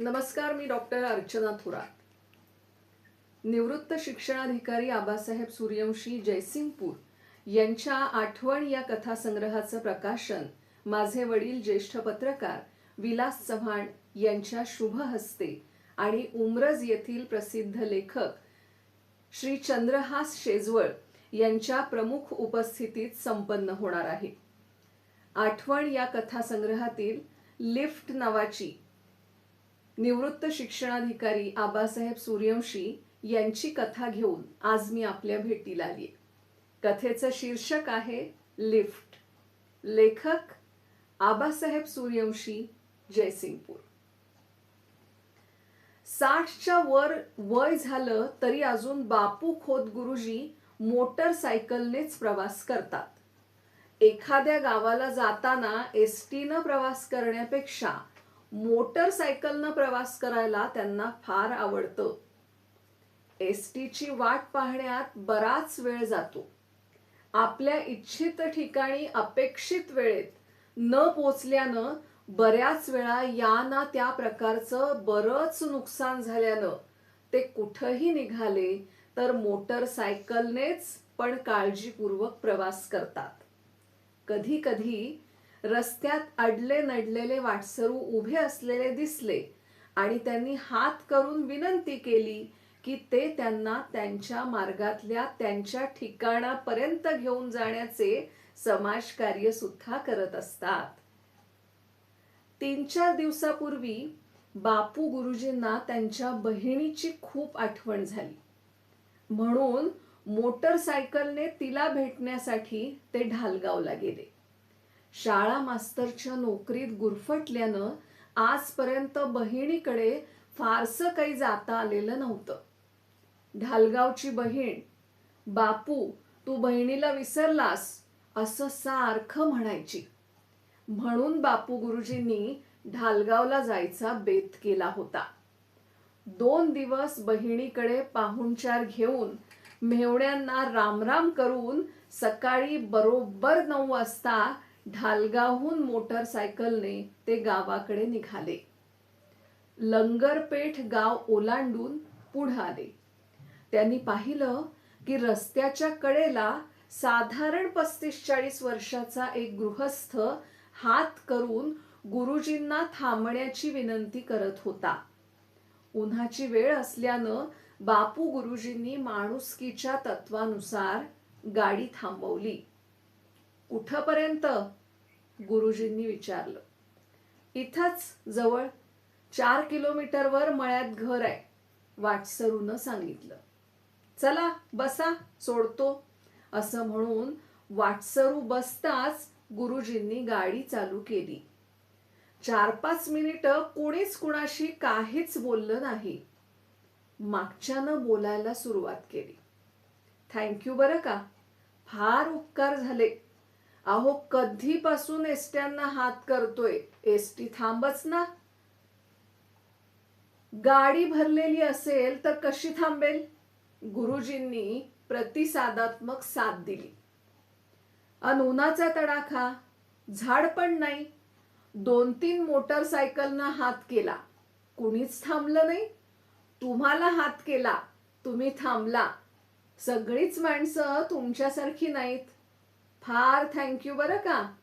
नमस्कार मी डॉक्टर अर्चना थोरात. निवृत्त शिक्षणाधिकारी आबासाहेब सूर्यवंशी जयसिंगपूर यांच्या आठवण या कथासंग्रहाचं प्रकाशन माझे वडील ज्येष्ठ पत्रकार विलास चव्हाण यांच्या शुभ हस्ते आणि उमरज येथील प्रसिद्ध लेखक श्री चंद्रहास शेजवळ यांच्या प्रमुख उपस्थितीत संपन्न होणार आहे. आठवण या कथासंग्रहातील लिफ्ट नावाची निवृत्त शिक्षणाधिकारी आबासाहेब सूर्यवंशी यांची कथा घेऊन आज मी आपल्या भेटीला आली कथेचं शीर्षक आहे लिफ्ट. लेखक आबासाहेब सूर्यवंशी जयसिंगपूर. साठच्या वर वय झालं तरी अजून बापू खोत गुरुजी मोटरसायकलनेच प्रवास करतात. एखाद्या गावाला जाताना एस टीनं प्रवास करण्यापेक्षा मोटरसायकलनं प्रवास करायला त्यांना फार आवडतं. एस टीची वाट पाहण्यात बराच वेळ जातो. आपल्या इच्छित ठिकाणी अपेक्षित वेळेत न पोचल्यानं बऱ्याच वेळा या ना त्या प्रकारचं बरंच नुकसान झाल्यानं ते कुठंही निघाले तर मोटरसायकलनेच पण काळजीपूर्वक प्रवास करतात. कधी कधी रस्त्यात अडले नडलेले वाटसरू उभे असलेले दिसले आणि त्यांनी हात करून विनंती केली की ते त्यांना त्यांच्या मार्गातल्या त्यांच्या ठिकाणापर्यंत घेऊन जाण्याचे समाजकार्य सुद्धा करत असतात. तीन चार दिवसापूर्वी बापू गुरुजींना त्यांच्या बहिणीची खूप आठवण झाली. म्हणून मोटरसायकलने तिला भेटण्यासाठी ते ढालगावला गेले. शाळा मास्तरच्या नोकरीत गुरफटल्यानं आजपर्यंत बहिणीकडे फारसं काही जाता आलेलं नव्हतं. ढालगावची बहीण बापू तू बहिणीला विसरलास असं सारखं म्हणायची. म्हणून बापू गुरुजींनी ढालगावला जायचा बेत केला होता. दोन दिवस बहिणीकडे पाहुणचार घेऊन मेवण्यांना रामराम करून सकाळी बरोबर नऊ वाजता ढालगावहून मोटरसायकलने ते गावाकडे निघाले. लंगरपेठ गाव ओलांडून पुढे आले. त्यांनी पाहिलं की रस्त्याच्या कडेला साधारण पस्तीस चाळीस वर्षाचा एक गृहस्थ हात करून गुरुजींना थांबण्याची विनंती करत होता. उन्हाची वेळ असल्यानं बापू गुरुजींनी माणुसकीच्या तत्वानुसार गाडी थांबवली. कुठपर्यंत गुरुजींनी विचारलं? इथंच जवळ चार किलोमीटरवर मळ्यात घर आहे वाटसरूनं सांगितलं. चला बसा सोडतो असं म्हणून वाटसरू बसताच गुरुजींनी गाडी चालू केली. चार पाच मिनिटं कोणीच कुणाशी काहीच बोललं नाही. मागच्यानं बोलायला सुरुवात केली. थँक्यू बरं का फार उपकार झाले. अहो कधीपासून एसट्यांना हात करतोय? एसटी थांबच ना. गाडी भरलेली असेल तर कशी थांबेल? गुरुजींनी प्रतिसादात्मक साथ दिली. अन उन्हाचा तडाखा? झाड पण नाही. दोन तीन मोटरसायकलनं हात केला. कुणीच थांबलं नाही. तुम्हाला हात केला. तुम्ही थांबला. सगळीच माणसं तुमच्यासारखी नाहीत. फार थँक्यू बरं का.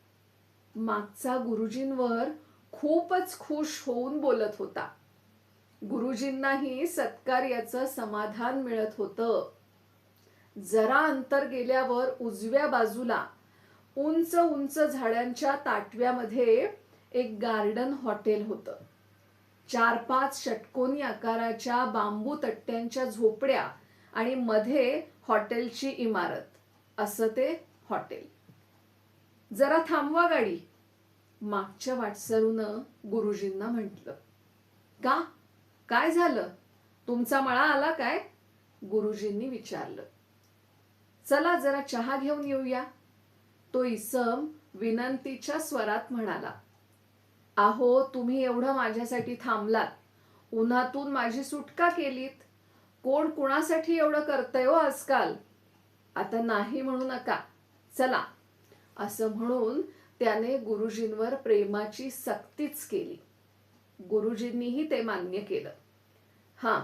मागचा गुरुजींवर खूपच खुश होऊन बोलत होता. गुरुजींनाही सत्कार्याचं समाधान मिळत होतं. जरा अंतर गेल्यावर उजव्या बाजूला उंच उंच झाडांच्या ताटव्यामध्ये एक गार्डन हॉटेल होतं. चार पाच षटकोनी आकाराच्या बांबू तट्ट्यांच्या झोपड्या आणि मध्ये हॉटेलची इमारत. असं ते हॉटेल जरा थांबवा गाडी. मागच्या वाटसरूनं गुरुजींना म्हटलं का? काय झालं? तुमचा मळा आला काय? गुरुजींनी विचारलं चला जरा चहा घेऊन येऊया. तो इसम विनंतीच्या स्वरात म्हणाला आहो तुम्ही एवढं माझ्यासाठी थांबलात. उन्हातून माझी सुटका केलीत. कोण कुणासाठी एवढं करतंय हो आजकाल? आता नाही म्हणू नका. चला असं म्हणून त्याने गुरुजींवर प्रेमाची सक्तीच केली. गुरुजींनीही ते मान्य केलं. हां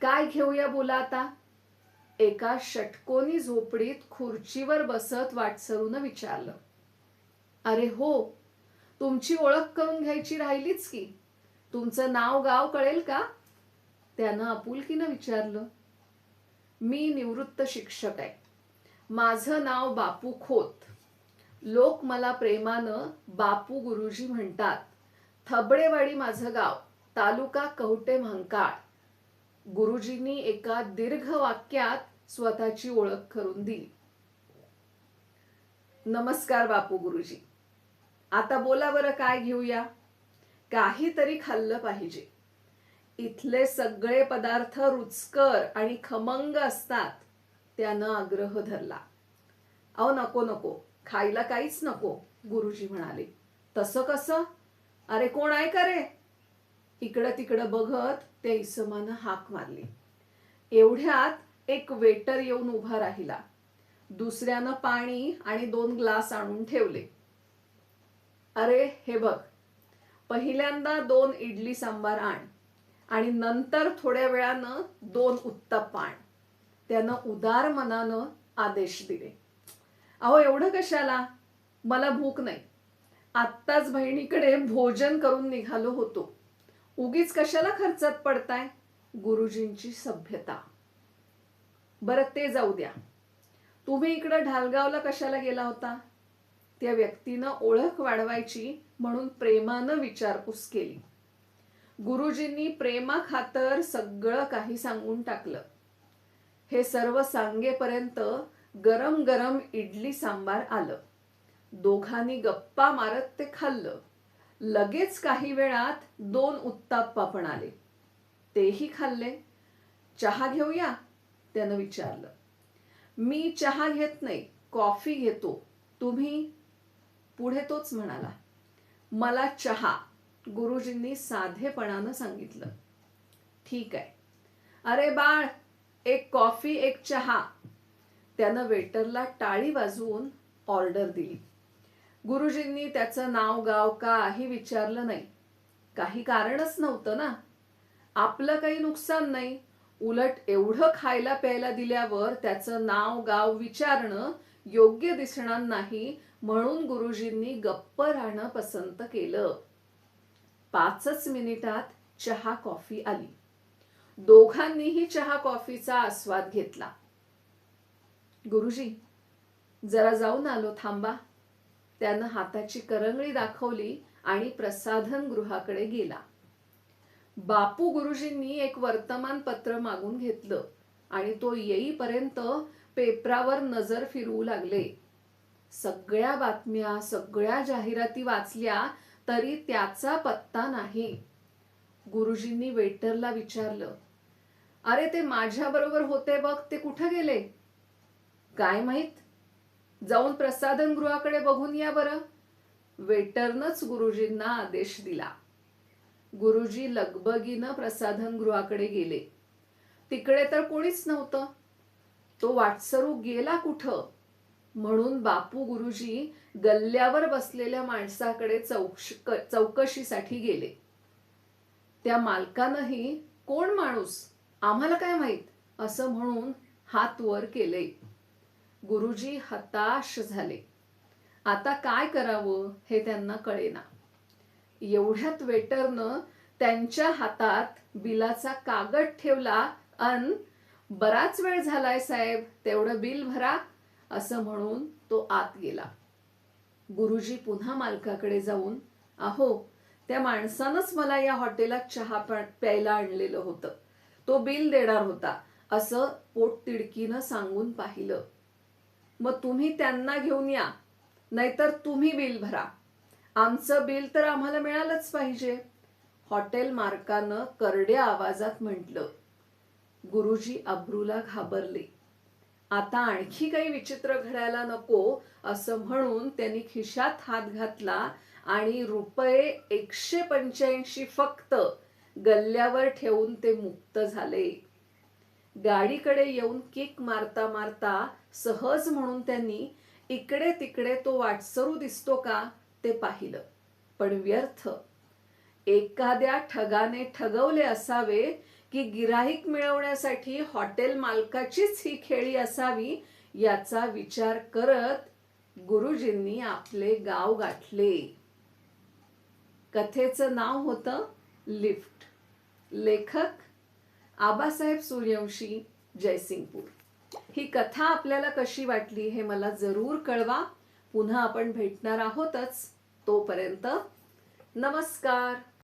काय घेऊया बोला आता? एका षटकोनी झोपडीत खुर्चीवर बसत वाटसरून विचारलं. अरे हो तुमची ओळख करून घ्यायची राहिलीच की. तुमचं नाव गाव कळेल का? त्यानं आपुलकीनं विचारलं. मी निवृत्त शिक्षक आहे. माझं नाव बापू खोत. लोक मला प्रेमानं बापू गुरुजी म्हणतात थबडेवाडी माझं गाव तालुका कवटे म्हंकाळ. गुरुजींनी एका दीर्घ वाक्यात स्वतःची ओळख करून दिली. नमस्कार बापू गुरुजी. आता बोला बरं काय घेऊया? काहीतरी खाल्लं पाहिजे. इथले सगळे पदार्थ रुचकर आणि खमंग असतात त्यानं आग्रह धरला. अहो नको नको. खायला काहीच नको गुरुजी म्हणाले. तसं कसं? अरे कोण आहे का रे? इकडं तिकडं बघत त्या इसमानं हाक मारली. एवढ्यात एक वेटर येऊन उभा राहिला. दुसऱ्यानं पाणी आणि दोन ग्लास आणून ठेवले. अरे हे बघ. पहिल्यांदा दोन इडली सांबार आण आणि नंतर थोड्या वेळानं दोन उत्तप्पा आण. त्यानं उदार मनानं आदेश दिले. अहो एवढं कशाला? मला भूक नाही. आत्ताच बहिणीकडे भोजन करून निघालो होतो. उगीच कशाला खर्चात पडताय? गुरुजींची सभ्यता. बरं ते जाऊ द्या. तुम्ही इकडं ढालगावला कशाला गेला होता? त्या व्यक्तीनं ओळख वाढवायची म्हणून प्रेमानं विचारपूस केली. गुरुजींनी प्रेमाखातर सगळं काही सांगून टाकलं. हे सर्व सांगेपर्यंत गरम गरम इडली सांबार आलं. दोघांनी गप्पा मारत ते खाल्लं. लगेच काही वेळात दोन उत्ताप्पा पण आले. तेही खाल्ले. चहा घेऊया? त्यानं विचारलं. मी चहा घेत नाही कॉफी घेतो. तुम्ही? पुढे तोच म्हणाला. मला चहा गुरुजींनी साधेपणानं सांगितलं. ठीक आहे. अरे बाळ एक कॉफी एक चहा. त्यानं वेटरला टाळी वाजवून ऑर्डर दिली. गुरुजींनी त्याचं नाव गाव काही विचारलं नाही. काही कारणच नव्हतं ना. आपलं काही नुकसान नाही. उलट एवढं खायला प्यायला दिल्यावर त्याचं नाव गाव विचारणं योग्य दिसणार नाही म्हणून गुरुजींनी गप्प राहणं पसंत केलं. पाचच मिनिटात चहा कॉफी आली. दोघांनीही चहा कॉफीचा आस्वाद घेतला. गुरुजी जरा जाऊन आलो थांबा. त्यानं हाताची करंगळी दाखवली आणि प्रसाधन गृहाकडे गेला. बापू गुरुजींनी एक वर्तमानपत्र मागून घेतलं आणि तो येईपर्यंत पेपरावर नजर फिरवू लागले. सगळ्या बातम्या सगळ्या जाहिराती वाचल्या तरी त्याचा पत्ता नाही. गुरुजींनी वेटरला विचारलं अरे ते माझ्याबरोबर होते बघ ते कुठं गेले? काय माहीत? जाऊन प्रसाधन गृहाकडे बघून या बरं. वेटरनच गुरुजींना आदेश दिला. गुरुजी लगबगीनं प्रसाधन गृहाकडे गेले. तिकडे तर कोणीच नव्हतं. तो वाटसरू गेला कुठं? म्हणून बापू गुरुजी गल्ल्यावर बसलेल्या माणसाकडे चौकश चौकशीसाठी गेले. त्या मालकानंही कोण माणूस? आम्हाला काय माहीत? असं म्हणून हात वर केले. गुरुजी हताश झाले. आता काय करावं हे त्यांना कळेना. एवढ्यात वेटरनं त्यांच्या हातात बिलाचा कागद ठेवला अन बराच वेळ झालाय साहेब तेवढं बिल भरा असं म्हणून तो आत गेला. गुरुजी पुन्हा मालकाकडे जाऊन अहो त्या माणसानंच मला या हॉटेलात चहा प्यायला आणलेलं होतं. तो बिल देणार होता असं पोट तिडकीनं सांगून पाहिलं. मग तुम्ही त्यांना घेऊन या. नाहीतर तुम्ही बिल भरा. आमचं बिल तर आम्हाला मिळालंच पाहिजे. हॉटेल मार्कानं करड्या आवाजात म्हटलं. गुरुजी अब्रूला घाबरले. आता आणखी काही विचित्र घडायला नको असं म्हणून त्यांनी खिशात हात घातला आणि रुपये एकशे पंच्याऐंशी फक्त गल्ल्यावर ठेवून ते मुक्त झाले. गाडीकडे येऊन किक मारता मारता सहज म्हणून त्यांनी इकडे तिकडे तो वाटसरू दिसतो का ते पाहिलं. पण व्यर्थ. एखाद्या ठगाने ठगवले असावे की गिराहिक मिळवण्यासाठी हॉटेल मालकाचीच ही खेळी असावी याचा विचार करत गुरुजींनी आपले गाव गाठले. कथेचं नाव होतं लिफ्ट. लेखक आबासाहेब सूर्यवंशी जयसिंगपूर. ही कथा आपल्याला कशी वाटली हे मला जरूर कळवा. पुन्हा आपण भेटणार आहोतच तोपर्यंत नमस्कार.